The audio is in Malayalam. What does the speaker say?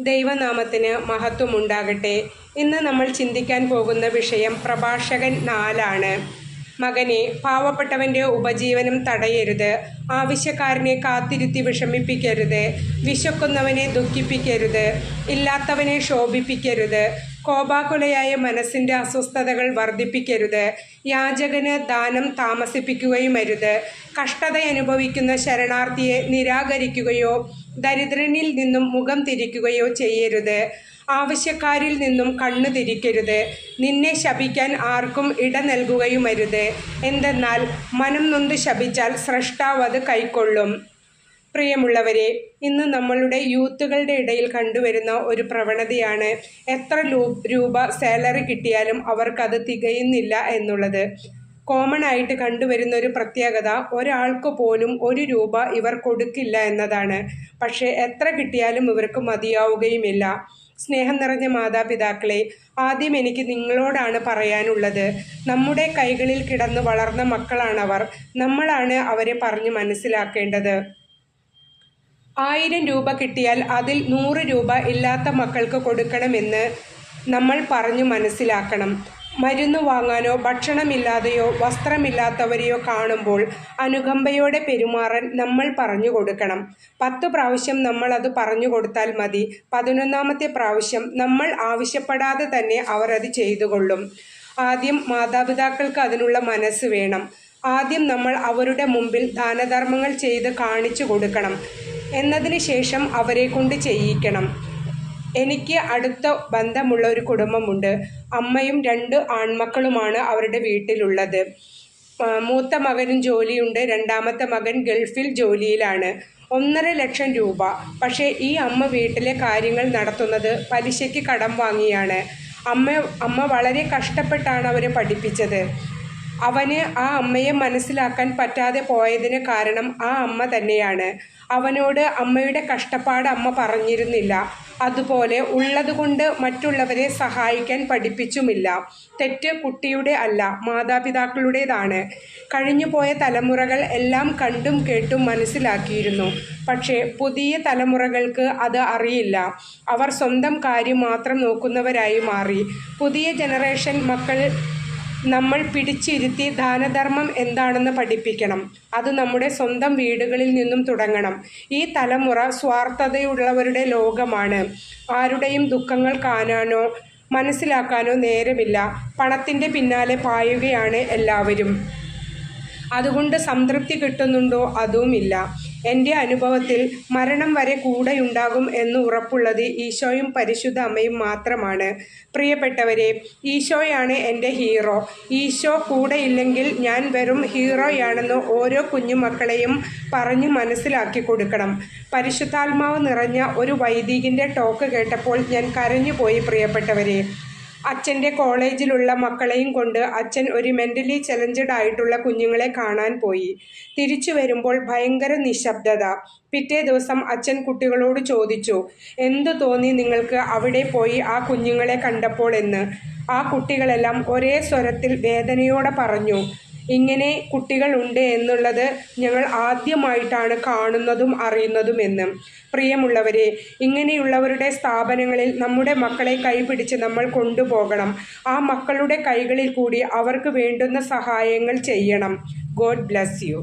ദൈവനാമത്തിന് മഹത്വമുണ്ടാകട്ടെ. ഇന്ന് നമ്മൾ ചിന്തിക്കാൻ പോകുന്ന വിഷയം പ്രഭാഷകൻ നാലാണ്. മകനെ പാവപ്പെട്ടവന്റെ ഉപജീവനം തടയരുത്. ആവശ്യക്കാരനെ കാത്തിരുത്തി വിഷമിപ്പിക്കരുത്. വിശക്കുന്നവനെ ദുഃഖിപ്പിക്കരുത്. ഇല്ലാത്തവനെ ശോഭിപ്പിക്കരുത്. കോപാകുലയായ മനസ്സിന്റെ അസ്വസ്ഥതകൾ വർദ്ധിപ്പിക്കരുത്. യാചകന് ദാനം താമസിപ്പിക്കുകയുമരുത്. കഷ്ടത അനുഭവിക്കുന്ന ശരണാർത്ഥിയെ നിരാകരിക്കുകയോ ദരിദ്രനിൽ നിന്നും മുഖം തിരിക്കുകയോ ചെയ്യരുത്. ആവശ്യക്കാരിൽ നിന്നും കണ്ണു തിരിക്കരുത്. നിന്നെ ശപിക്കാൻ ആർക്കും ഇട നൽകുകയുമരുത്. എന്തെന്നാൽ മനം നൊന്ത് ശപിച്ചാൽ സ്രഷ്ടാവ് അത് കൈക്കൊള്ളും. പ്രിയമുള്ളവരെ ഇന്ന് നമ്മളുടെ യൂത്തുകളുടെ ഇടയിൽ കണ്ടുവരുന്ന ഒരു പ്രവണതയാണ് എത്ര രൂപ സാലറി കിട്ടിയാലും അവർക്കത് തികയുന്നില്ല എന്നുള്ളത്. കോമൺ ആയിട്ട് കണ്ടുവരുന്ന ഒരു പ്രത്യേകത ഒരാൾക്ക് പോലും ഒരു രൂപ ഇവർ കൊടുക്കില്ല എന്നതാണ്. പക്ഷേ എത്ര കിട്ടിയാലും ഇവർക്ക് മതിയാവുകയുമില്ല. സ്നേഹം നിറഞ്ഞ മാതാപിതാക്കളെ ആദ്യം എനിക്ക് നിങ്ങളോടാണ് പറയാനുള്ളത്. നമ്മുടെ കൈകളിൽ കിടന്ന് വളർന്ന മക്കളാണവർ. നമ്മളാണ് അവരെ പറഞ്ഞ് മനസ്സിലാക്കേണ്ടത്. ആയിരം രൂപ കിട്ടിയാൽ അതിൽ നൂറ് രൂപ ഇല്ലാത്ത മക്കൾക്ക് കൊടുക്കണമെന്ന് നമ്മൾ പറഞ്ഞു മനസ്സിലാക്കണം. മരുന്ന് വാങ്ങാനോ ഭക്ഷണമില്ലാതെയോ വസ്ത്രമില്ലാത്തവരെയോ കാണുമ്പോൾ അനുകമ്പയോടെ പെരുമാറാൻ നമ്മൾ പറഞ്ഞു കൊടുക്കണം. പത്ത് പ്രാവശ്യം നമ്മൾ അത് പറഞ്ഞു കൊടുത്താൽ മതി. പതിനൊന്നാമത്തെ പ്രാവശ്യം നമ്മൾ ആവശ്യപ്പെടാതെ തന്നെ അവർ അത് ചെയ്തുകൊള്ളും ആദ്യം മാതാപിതാക്കൾക്ക് അതിനുള്ള മനസ്സ് വേണം. ആദ്യം നമ്മൾ അവരുടെ മുമ്പിൽ ദാനധർമ്മങ്ങൾ ചെയ്ത് കാണിച്ചു കൊടുക്കണം. എന്നതിന് ശേഷം അവരെ കൊണ്ട് ചെയ്യിക്കണം. എനിക്ക് അടുത്ത ബന്ധമുള്ള ഒരു കുടുംബമുണ്ട്. അമ്മയും രണ്ട് ആൺമക്കളുമാണ് അവരുടെ വീട്ടിലുള്ളത്. മൂത്ത മകനും ജോലിയുണ്ട്. രണ്ടാമത്തെ മകൻ ഗൾഫിൽ ജോലിയിലാണ്. ഒന്നര ലക്ഷം രൂപ. പക്ഷേ ഈ അമ്മ വീട്ടിലെ കാര്യങ്ങൾ നടത്തുന്നത് പലിശയ്ക്ക് കടം വാങ്ങിയാണ്. അമ്മ അമ്മ വളരെ കഷ്ടപ്പെട്ടാണ് അവരെ പഠിപ്പിച്ചത്. അവന് ആ അമ്മയെ മനസ്സിലാക്കാൻ പറ്റാതെ പോയതിന് കാരണം ആ അമ്മ തന്നെയാണ്. അവനോട് അമ്മയുടെ കഷ്ടപ്പാട് അമ്മ പറഞ്ഞിരുന്നില്ല. അതുപോലെ ഉള്ളതുകൊണ്ട് മറ്റുള്ളവരെ സഹായിക്കാൻ പഠിപ്പിച്ചുമില്ല. തെറ്റ് കുട്ടിയുടെ അല്ല മാതാപിതാക്കളുടേതാണ്. കഴിഞ്ഞുപോയ തലമുറകൾ എല്ലാം കണ്ടും കേട്ടും മനസ്സിലാക്കിയിരുന്നു. പക്ഷേ പുതിയ തലമുറകൾക്ക് അത് അറിയില്ല. അവർ സ്വന്തം കാര്യം മാത്രം നോക്കുന്നവരായി മാറി. പുതിയ ജനറേഷൻ മക്കൾ നമ്മൾ പിടിച്ചിരുത്തി ദാനധർമ്മം എന്താണെന്ന് പഠിപ്പിക്കണം. അത് നമ്മുടെ സ്വന്തം വീടുകളിൽ നിന്നും തുടങ്ങണം. ഈ തലമുറ സ്വാർത്ഥതയുള്ളവരുടെ ലോകമാണ്. ആരുടെയും ദുഃഖങ്ങൾ കാണാനോ മനസ്സിലാക്കാനോ നേരമില്ല. പണത്തിന്റെ പിന്നാലെ പായുകയാണ് എല്ലാവരും. അതുകൊണ്ട് സംതൃപ്തി കിട്ടുന്നുണ്ടോ? അതുമില്ല. എന്റെ അനുഭവത്തിൽ മരണം വരെ കൂടെയുണ്ടാകും എന്ന് ഉറപ്പുള്ളത് ഈശോയും പരിശുദ്ധ അമ്മയും മാത്രമാണ്. പ്രിയപ്പെട്ടവരെ ഈശോയാണ് എന്റെ ഹീറോ. ഈശോ കൂടെയില്ലെങ്കിൽ ഞാൻ വെറും ഹീറോയാണെന്ന് ഓരോ കുഞ്ഞുമക്കളെയും പറഞ്ഞു മനസ്സിലാക്കി കൊടുക്കണം. പരിശുദ്ധാത്മാവ് നിറഞ്ഞ ഒരു വൈദികന്റെ ടോക്ക് കേട്ടപ്പോൾ ഞാൻ കരഞ്ഞുപോയി പ്രിയപ്പെട്ടവരെ. അച്ഛന്റെ കോളേജിലുള്ള മക്കളെയും കൊണ്ട് അച്ഛൻ ഒരു മെന്റലി ചലഞ്ചഡ് ആയിട്ടുള്ള കുഞ്ഞുങ്ങളെ കാണാൻ പോയി. തിരിച്ചു വരുമ്പോൾ ഭയങ്കര നിശബ്ദത. പിറ്റേ ദിവസം അച്ഛൻ കുട്ടികളോട് ചോദിച്ചു എന്തു തോന്നി നിങ്ങൾക്ക് അവിടെ പോയി ആ കുഞ്ഞുങ്ങളെ കണ്ടപ്പോൾ എന്ന്? ആ കുട്ടികളെല്ലാം ഒരേ സ്വരത്തിൽ വേദനയോടെ പറഞ്ഞു ഇങ്ങനെ കുട്ടികളുണ്ട് എന്നുള്ളത് ഞങ്ങൾ ആദ്യമായിട്ടാണ് കാണുന്നതും അറിയുന്നതും എന്ന് പ്രിയമുള്ളവരെ ഇങ്ങനെയുള്ളവരുടെ സ്ഥാപനങ്ങളിൽ നമ്മുടെ മക്കളെ കൈപിടിച്ച് നമ്മൾ കൊണ്ടുപോകണം. ആ മക്കളുടെ കൈകളിൽ കൂടി അവർക്ക് വേണ്ടുന്ന സഹായങ്ങൾ ചെയ്യണം. God bless you.